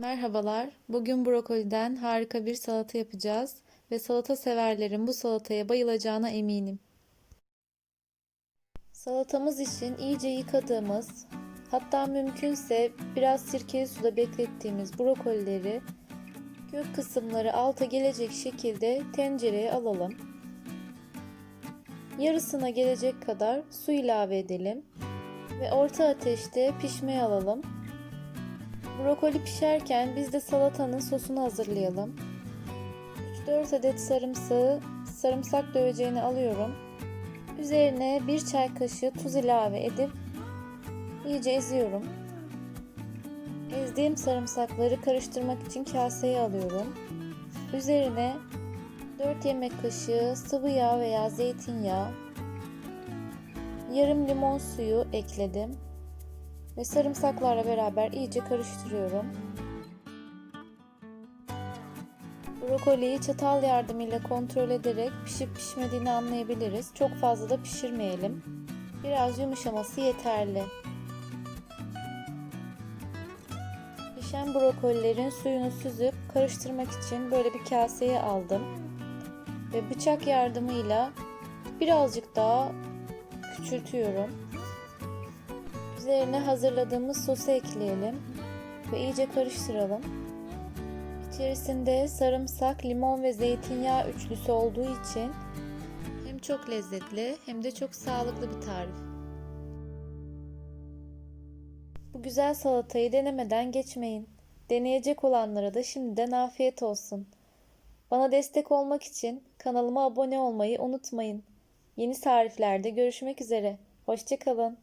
Merhabalar. Bugün brokoliden harika bir salata yapacağız ve salata severlerin bu salataya bayılacağına eminim. Salatamız için iyice yıkadığımız, hatta mümkünse biraz sirkeli suda beklettiğimiz brokolileri gök kısımları alta gelecek şekilde tencereye alalım. Yarısına gelecek kadar su ilave edelim ve orta ateşte pişmeye alalım. Brokoli pişerken biz de salatanın sosunu hazırlayalım. 3-4 adet sarımsağı sarımsak döveceğini alıyorum. Üzerine 1 çay kaşığı tuz ilave edip iyice eziyorum. Ezdiğim sarımsakları karıştırmak için kaseye alıyorum. Üzerine 4 yemek kaşığı sıvı yağ veya zeytinyağı, yarım limon suyu ekledim ve sarımsaklarla beraber iyice karıştırıyorum. Brokoliyi çatal yardımıyla kontrol ederek pişip pişmediğini anlayabiliriz. Çok fazla da pişirmeyelim. Biraz yumuşaması yeterli. Pişen brokolilerin suyunu süzüp karıştırmak için böyle bir kaseye aldım. Ve bıçak yardımıyla birazcık daha küçültüyorum. Üzerine hazırladığımız sosu ekleyelim ve iyice karıştıralım. İçerisinde sarımsak, limon ve zeytinyağı üçlüsü olduğu için hem çok lezzetli hem de çok sağlıklı bir tarif. Bu güzel salatayı denemeden geçmeyin. Deneyecek olanlara da şimdiden afiyet olsun. Bana destek olmak için kanalıma abone olmayı unutmayın. Yeni tariflerde görüşmek üzere. Hoşçakalın.